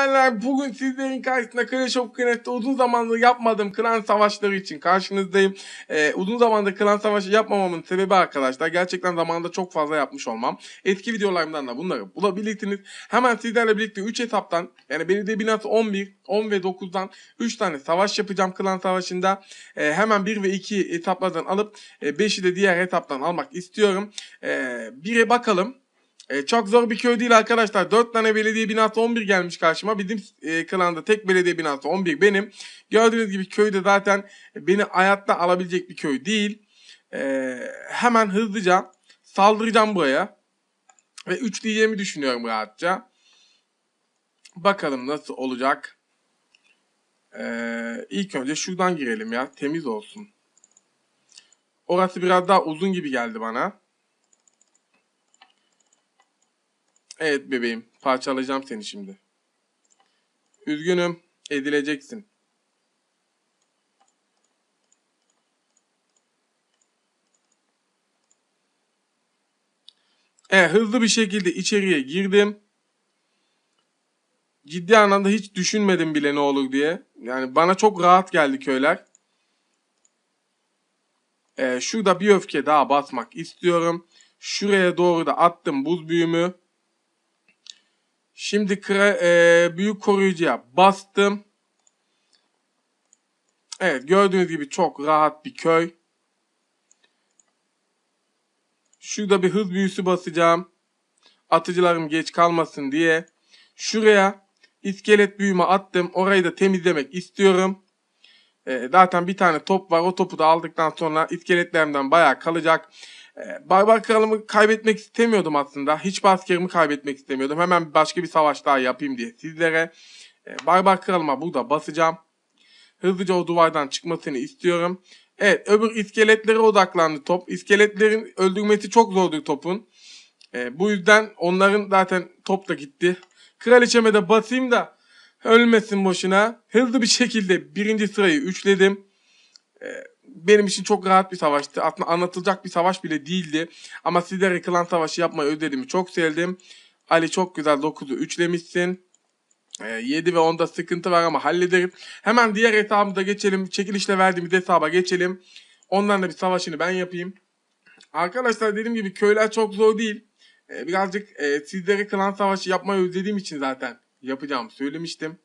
severler. Bugün sizlerin karşısında Clash of Clans'te uzun zamandır yapmadığım klan savaşları için karşınızdayım. Ee, uzun zamandır klan savaşı yapmamamın sebebi arkadaşlar gerçekten zamanında çok fazla yapmış olmam. Eski videolarımdan da bunları bulabilirsiniz. Hemen sizlerle birlikte 3 etaptan yani belediye binası 11, 10 ve 9'dan 3 tane savaş yapacağım klan savaşında. Ee, hemen 1 ve 2 etaplardan alıp 5'i de diğer etaptan almak istiyorum. Ee, bakalım. E, çok zor bir köy değil arkadaşlar. 4 tane belediye binası 11 gelmiş karşıma. Bizim e, klanda tek belediye binası 11 benim. Gördüğünüz gibi köyde zaten beni hayatta alabilecek bir köy değil. E, hemen hızlıca saldıracağım buraya. Ve 3 diyeceğimi düşünüyorum rahatça. Bakalım nasıl olacak. E, ilk önce şuradan girelim ya. Temiz olsun. Orası biraz daha uzun gibi geldi bana. Evet bebeğim. Parçalayacağım seni şimdi. Üzgünüm. Edileceksin. Evet hızlı bir şekilde içeriye girdim. Ciddi anlamda hiç düşünmedim bile ne olur diye. Yani bana çok rahat geldi köyler. Ee, şurada bir öfke daha basmak istiyorum. Şuraya doğru da attım buz büyümü. Şimdi kre, e, büyük koruyucuya bastım. Evet gördüğünüz gibi çok rahat bir köy. Şurada bir hız büyüsü basacağım. Atıcılarım geç kalmasın diye. Şuraya iskelet büyümü attım. Orayı da temizlemek istiyorum. E, zaten bir tane top var. O topu da aldıktan sonra iskeletlerimden bayağı kalacak. Ee, Barbar Kralımı kaybetmek istemiyordum aslında. Hiç askerimi kaybetmek istemiyordum. Hemen başka bir savaş daha yapayım diye sizlere. E, Barbar Kralıma burada basacağım. Hızlıca o duvardan çıkmasını istiyorum. Evet öbür iskeletlere odaklandı top. İskeletlerin öldürmesi çok zordur topun. E, bu yüzden onların zaten top da gitti. Kraliçeme de basayım da ölmesin boşuna. Hızlı bir şekilde birinci sırayı üçledim. E, benim için çok rahat bir savaştı. Aslında anlatılacak bir savaş bile değildi. Ama sizlere klan savaşı yapmayı özledim. Çok sevdim. Ali çok güzel 9'u üçlemişsin. E, 7 ve 10'da sıkıntı var ama hallederim. Hemen diğer hesabımıza geçelim. Çekilişle verdiğimiz hesaba geçelim. Ondan da bir savaşını ben yapayım. Arkadaşlar dediğim gibi köyler çok zor değil. E, birazcık e, sizlere klan savaşı yapmayı özlediğim için zaten yapacağımı söylemiştim.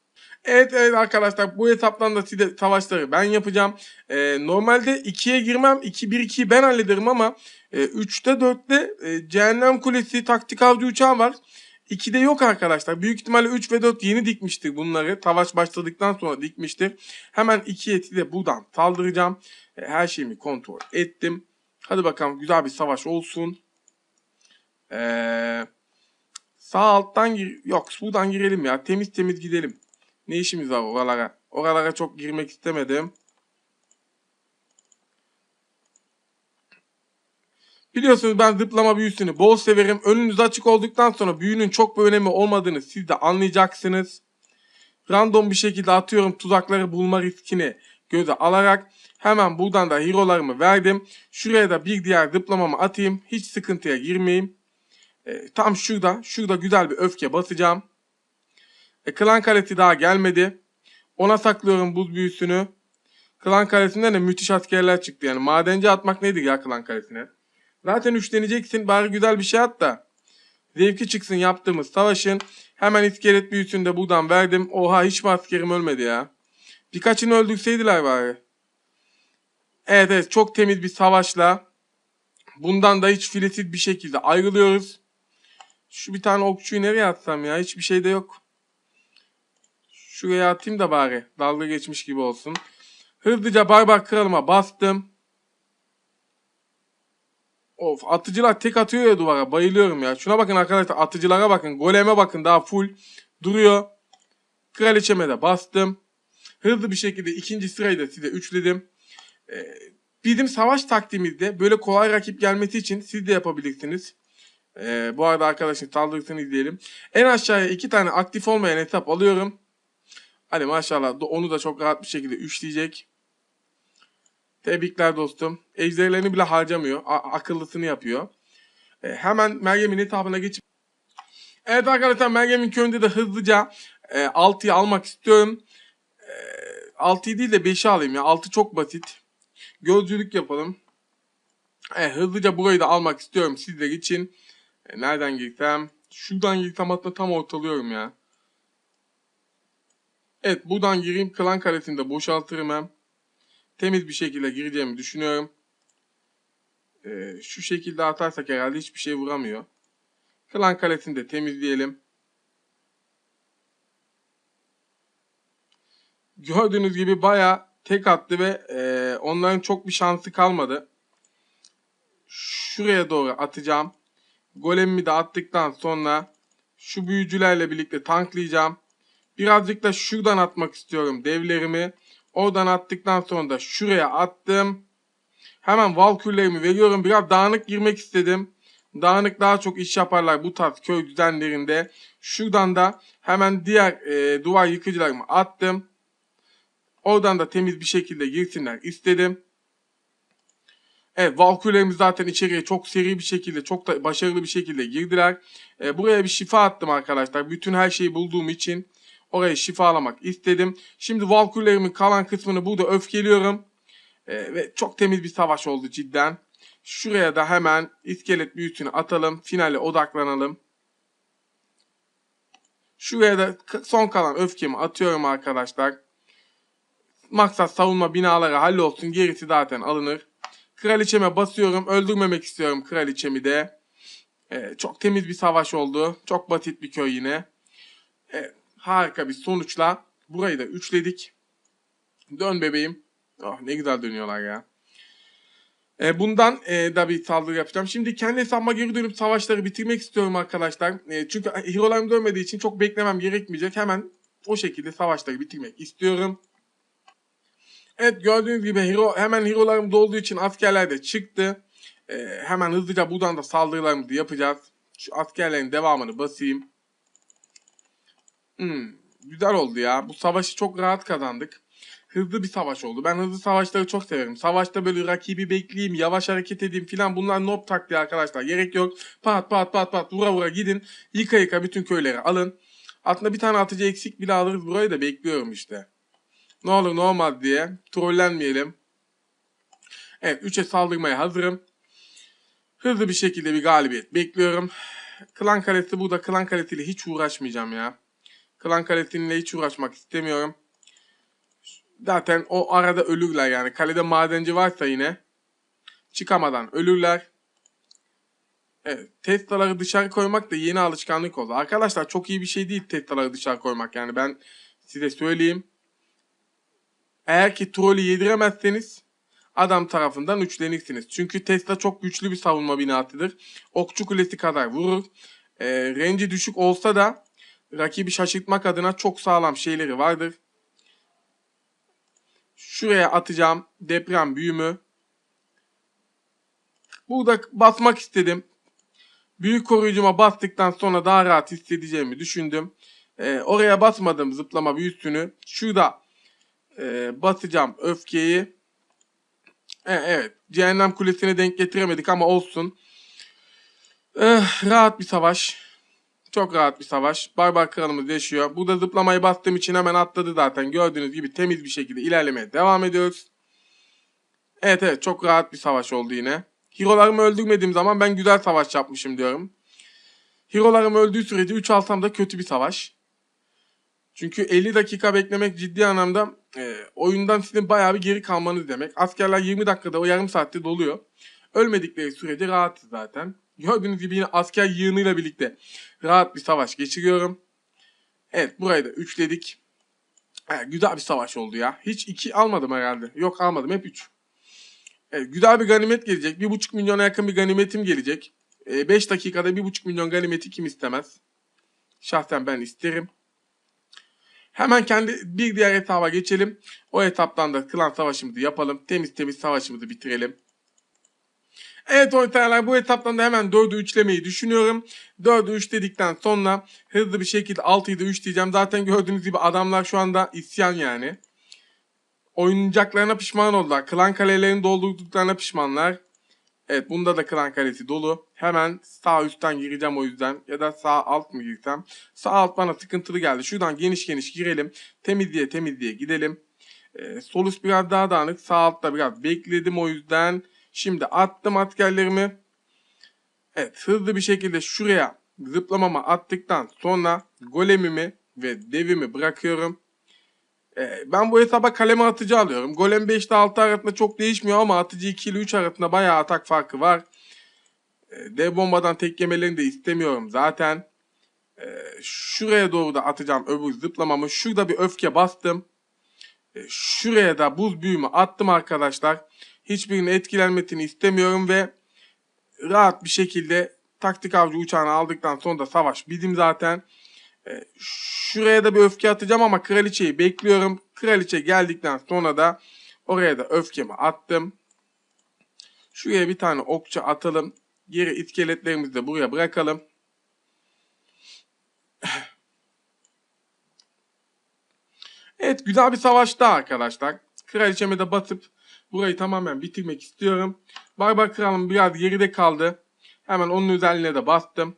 Evet evet arkadaşlar bu etaptan da size savaşları ben yapacağım. Ee, normalde 2'ye girmem. 2-1-2'yi ben hallederim ama e, 3'te 4'te e, Cehennem Kulesi taktik avcı uçağı var. 2'de yok arkadaşlar. Büyük ihtimalle 3 ve 4 yeni dikmiştir bunları. Savaş başladıktan sonra dikmiştir. Hemen 2'ye de buradan saldıracağım. E, her şeyimi kontrol ettim. Hadi bakalım güzel bir savaş olsun. Eee... Sağ alttan gir... Yok buradan girelim ya. Temiz temiz gidelim. Ne işimiz var oralara? Oralara çok girmek istemedim. Biliyorsunuz ben zıplama büyüsünü bol severim. Önünüz açık olduktan sonra büyünün çok bir önemi olmadığını siz de anlayacaksınız. Random bir şekilde atıyorum tuzakları bulma riskini göze alarak hemen buradan da hero'larımı verdim. Şuraya da bir diğer zıplamamı atayım. Hiç sıkıntıya girmeyeyim. E, tam şurada, şurada güzel bir öfke basacağım. E, klan kalesi daha gelmedi. Ona saklıyorum buz büyüsünü. Klan kalesinden de müthiş askerler çıktı. Yani madenci atmak nedir ya klan kalesine? Zaten üçleneceksin bari güzel bir şey at da. Zevki çıksın yaptığımız savaşın. Hemen iskelet büyüsünü de buradan verdim. Oha hiç mi askerim ölmedi ya? Birkaçını öldürseydiler bari. Evet evet çok temiz bir savaşla. Bundan da hiç filesiz bir şekilde ayrılıyoruz. Şu bir tane okçuyu nereye atsam ya? Hiçbir şey de yok. Şuraya atayım da bari. Dalga geçmiş gibi olsun. Hızlıca barbar kralıma bastım. Of atıcılar tek atıyor ya duvara. Bayılıyorum ya. Şuna bakın arkadaşlar atıcılara bakın. Goleme bakın daha full duruyor. Kraliçeme de bastım. Hızlı bir şekilde ikinci sırayı da size üçledim. Ee, bizim savaş taktiğimizde böyle kolay rakip gelmesi için siz de yapabilirsiniz. Ee, bu arada arkadaşın saldırısını izleyelim. En aşağıya iki tane aktif olmayan hesap alıyorum. Hadi maşallah onu da çok rahat bir şekilde üçleyecek. Tebrikler dostum. Ejderlerini bile harcamıyor. A- akıllısını yapıyor. E, hemen Meryem'in etabına geçip Evet arkadaşlar Meryem'in köyünde de hızlıca e, 6'yı almak istiyorum. E, 6'yı değil de 5'i alayım ya. 6 çok basit. Gözcülük yapalım. E, hızlıca burayı da almak istiyorum sizler için. E, nereden girsem? Şuradan girsem hatta tam ortalıyorum ya. Evet buradan gireyim. Klan kalesini de boşaltırım hem. Temiz bir şekilde gireceğimi düşünüyorum. Ee, şu şekilde atarsak herhalde hiçbir şey vuramıyor. Klan kalesini de temizleyelim. Gördüğünüz gibi baya tek attı ve e, onların çok bir şansı kalmadı. Şuraya doğru atacağım. Golemimi de attıktan sonra şu büyücülerle birlikte tanklayacağım. Birazcık da şuradan atmak istiyorum devlerimi. Oradan attıktan sonra da şuraya attım. Hemen valkürlerimi veriyorum. Biraz dağınık girmek istedim. Dağınık daha çok iş yaparlar bu tarz köy düzenlerinde. Şuradan da hemen diğer e, duvar yıkıcılarımı attım. Oradan da temiz bir şekilde girsinler istedim. Evet Valkürlerimiz zaten içeriye çok seri bir şekilde, çok da başarılı bir şekilde girdiler. E, buraya bir şifa attım arkadaşlar. Bütün her şeyi bulduğum için oraya şifalamak istedim. Şimdi Valkürlerimin kalan kısmını burada öfkeliyorum. E, ve çok temiz bir savaş oldu cidden. Şuraya da hemen iskelet büyüsünü atalım. Finale odaklanalım. Şuraya da son kalan öfkemi atıyorum arkadaşlar. Maksat savunma binaları hallolsun. Gerisi zaten alınır. Kraliçeme basıyorum. Öldürmemek istiyorum kraliçemi de. Ee, çok temiz bir savaş oldu. Çok basit bir köy yine. Harika bir sonuçla burayı da üçledik. Dön bebeğim. Oh ne güzel dönüyorlar ya. E, bundan e, da bir saldırı yapacağım. Şimdi kendi hesabıma geri dönüp savaşları bitirmek istiyorum arkadaşlar. E, çünkü hero'larım dönmediği için çok beklemem gerekmeyecek. Hemen o şekilde savaşları bitirmek istiyorum. Evet gördüğünüz gibi hero, hemen hero'larım dolduğu için askerler de çıktı. E, hemen hızlıca buradan da saldırılarımızı yapacağız. Şu askerlerin devamını basayım. Hmm, güzel oldu ya. Bu savaşı çok rahat kazandık hızlı bir savaş oldu. Ben hızlı savaşları çok severim. Savaşta böyle rakibi bekleyeyim, yavaş hareket edeyim filan bunlar nob taktiği arkadaşlar. Gerek yok. Pat pat pat pat vura vura gidin. Yıka yıka bütün köyleri alın. Aslında bir tane atıcı eksik bile alırız burayı da bekliyorum işte. Ne olur ne olmaz diye. Trollenmeyelim. Evet 3'e saldırmaya hazırım. Hızlı bir şekilde bir galibiyet bekliyorum. Klan kalesi burada. Klan kalesiyle hiç uğraşmayacağım ya. Klan kalesiyle hiç uğraşmak istemiyorum zaten o arada ölürler yani. Kalede madenci varsa yine çıkamadan ölürler. Evet, Tesla'ları dışarı koymak da yeni alışkanlık oldu. Arkadaşlar çok iyi bir şey değil Tesla'ları dışarı koymak. Yani ben size söyleyeyim. Eğer ki trolü yediremezseniz adam tarafından üçlenirsiniz. Çünkü Tesla çok güçlü bir savunma binasıdır. Okçu kulesi kadar vurur. E, range'i düşük olsa da rakibi şaşırtmak adına çok sağlam şeyleri vardır. Şuraya atacağım deprem büyümü. Burada basmak istedim. Büyük koruyucuma bastıktan sonra daha rahat hissedeceğimi düşündüm. Ee, oraya basmadım zıplama büyüsünü. Şurada e, basacağım öfkeyi. E, evet. Cehennem kulesine denk getiremedik ama olsun. Eh, rahat bir savaş. Çok rahat bir savaş. Barbar kralımız yaşıyor. Burada zıplamayı bastığım için hemen atladı zaten. Gördüğünüz gibi temiz bir şekilde ilerlemeye devam ediyoruz. Evet evet çok rahat bir savaş oldu yine. Hero'larımı öldürmediğim zaman ben güzel savaş yapmışım diyorum. Hero'larım öldüğü sürece 3 alsam da kötü bir savaş. Çünkü 50 dakika beklemek ciddi anlamda e, oyundan sizin bayağı bir geri kalmanız demek. Askerler 20 dakikada o yarım saatte doluyor. Ölmedikleri sürece rahatsız zaten. Gördüğünüz gibi yine asker yığınıyla birlikte rahat bir savaş geçiriyorum. Evet burayı da üçledik. Evet, güzel bir savaş oldu ya. Hiç iki almadım herhalde. Yok almadım hep üç. Evet, güzel bir ganimet gelecek. Bir buçuk milyona yakın bir ganimetim gelecek. 5 ee, dakikada bir buçuk milyon ganimeti kim istemez? Şahsen ben isterim. Hemen kendi bir diğer etaba geçelim. O etaptan da klan savaşımızı yapalım. Temiz temiz savaşımızı bitirelim. Evet ortaya bu etaptan da hemen 4'ü 3'lemeyi düşünüyorum. 4'ü 3 dedikten sonra hızlı bir şekilde 6'yı da 3 diyeceğim. Zaten gördüğünüz gibi adamlar şu anda isyan yani. Oyuncaklarına pişman oldular. Klan kalelerini doldurduklarına pişmanlar. Evet bunda da klan kalesi dolu. Hemen sağ üstten gireceğim o yüzden. Ya da sağ alt mı girsem? Sağ alt bana sıkıntılı geldi. Şuradan geniş geniş girelim. Temizliğe temizliğe gidelim. Ee, sol üst biraz daha dağınık. Sağ altta biraz bekledim o yüzden. Şimdi attım askerlerimi. Evet hızlı bir şekilde şuraya zıplamama attıktan sonra golemimi ve devimi bırakıyorum. Ee, ben bu hesaba kaleme atıcı alıyorum. Golem 5 ile 6 arasında çok değişmiyor ama atıcı 2 ile 3 arasında bayağı atak farkı var. Ee, dev bombadan tek yemelerini de istemiyorum zaten. Ee, şuraya doğru da atacağım öbür zıplamamı. Şurada bir öfke bastım. Ee, şuraya da buz büyümü attım arkadaşlar. Hiçbirinin etkilenmesini istemiyorum ve rahat bir şekilde taktik avcı uçağını aldıktan sonra da savaş bitim zaten. Ee, şuraya da bir öfke atacağım ama kraliçeyi bekliyorum. Kraliçe geldikten sonra da oraya da öfkemi attım. Şuraya bir tane okçu atalım. Geri iskeletlerimizi de buraya bırakalım. Evet güzel bir savaşta arkadaşlar. Kraliçeme de batıp burayı tamamen bitirmek istiyorum. Barbar kralım biraz geride kaldı. Hemen onun üzerine de bastım.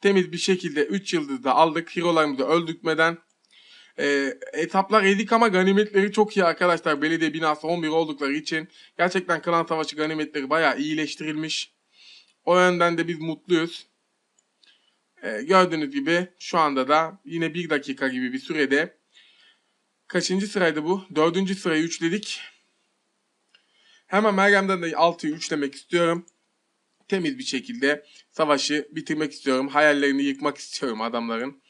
Temiz bir şekilde 3 yıldız da aldık. Hero'larımızı öldürtmeden. Ee, etaplar edik ama ganimetleri çok iyi arkadaşlar. Belediye binası 11 oldukları için. Gerçekten klan savaşı ganimetleri bayağı iyileştirilmiş. O yönden de biz mutluyuz. Ee, gördüğünüz gibi şu anda da yine 1 dakika gibi bir sürede kaçıncı sıraydı bu? Dördüncü sırayı üçledik. Hemen Meryem'den de 6'yı üçlemek istiyorum. Temiz bir şekilde savaşı bitirmek istiyorum. Hayallerini yıkmak istiyorum adamların.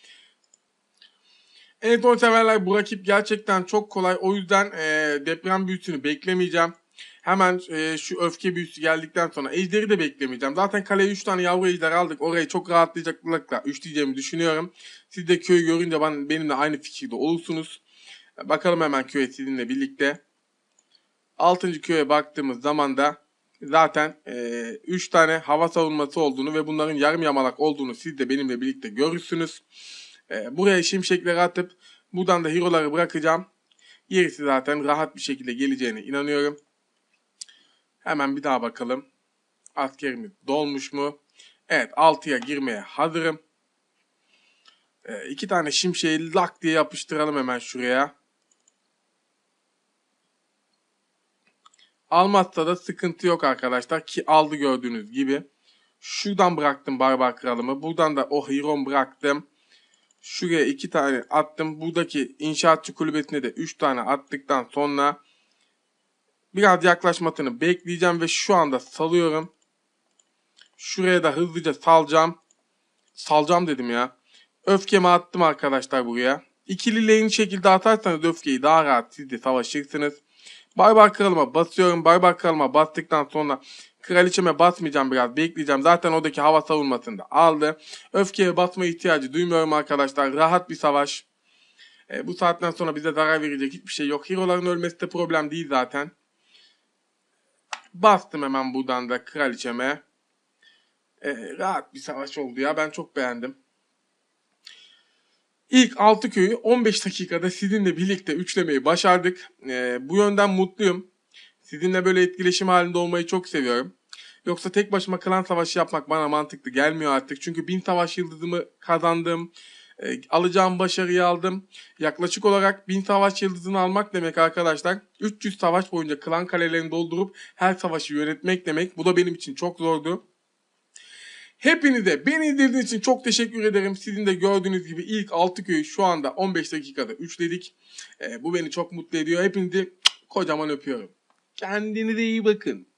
Evet o severler bu rakip gerçekten çok kolay. O yüzden e, deprem büyüsünü beklemeyeceğim. Hemen e, şu öfke büyüsü geldikten sonra ejderi de beklemeyeceğim. Zaten kaleye 3 tane yavru ejder aldık. Orayı çok rahatlayacaklıkla üçleyeceğimi düşünüyorum. Siz de köyü görünce ben, benimle aynı fikirde olursunuz. Bakalım hemen köye sizinle birlikte. 6. köye baktığımız zaman da zaten 3 tane hava savunması olduğunu ve bunların yarım yamalak olduğunu siz de benimle birlikte görürsünüz. E, buraya şimşekleri atıp buradan da hero'ları bırakacağım. Gerisi zaten rahat bir şekilde geleceğine inanıyorum. Hemen bir daha bakalım. Askerimiz dolmuş mu? Evet 6'ya girmeye hazırım. E, iki tane şimşeği lak diye yapıştıralım hemen şuraya. Almazsa da sıkıntı yok arkadaşlar ki aldı gördüğünüz gibi. Şuradan bıraktım barbar kralımı. Buradan da o hiron bıraktım. Şuraya iki tane attım. Buradaki inşaatçı kulübesine de üç tane attıktan sonra biraz yaklaşmasını bekleyeceğim ve şu anda salıyorum. Şuraya da hızlıca salacağım. Salacağım dedim ya. Öfkemi attım arkadaşlar buraya. İkili lane şekilde atarsanız öfkeyi daha rahat siz de savaşırsınız. Barbar kralıma basıyorum. Barbar kralıma bastıktan sonra kraliçeme basmayacağım biraz bekleyeceğim. Zaten oradaki hava savunmasını da aldı. Öfkeye basma ihtiyacı duymuyorum arkadaşlar. Rahat bir savaş. E, bu saatten sonra bize zarar verecek hiçbir şey yok. Hero'ların ölmesi de problem değil zaten. Bastım hemen buradan da kraliçeme. E, rahat bir savaş oldu ya. Ben çok beğendim. İlk 6 köyü 15 dakikada sizinle birlikte üçlemeyi başardık. Ee, bu yönden mutluyum. Sizinle böyle etkileşim halinde olmayı çok seviyorum. Yoksa tek başıma klan savaşı yapmak bana mantıklı gelmiyor artık. Çünkü 1000 savaş yıldızımı kazandım. Ee, alacağım başarıyı aldım. Yaklaşık olarak 1000 savaş yıldızını almak demek arkadaşlar. 300 savaş boyunca klan kalelerini doldurup her savaşı yönetmek demek. Bu da benim için çok zordu. Hepinize beni izlediğiniz için çok teşekkür ederim. Sizin de gördüğünüz gibi ilk 6 köyü şu anda 15 dakikada üçledik. Ee, bu beni çok mutlu ediyor. Hepinizi kocaman öpüyorum. Kendinize iyi bakın.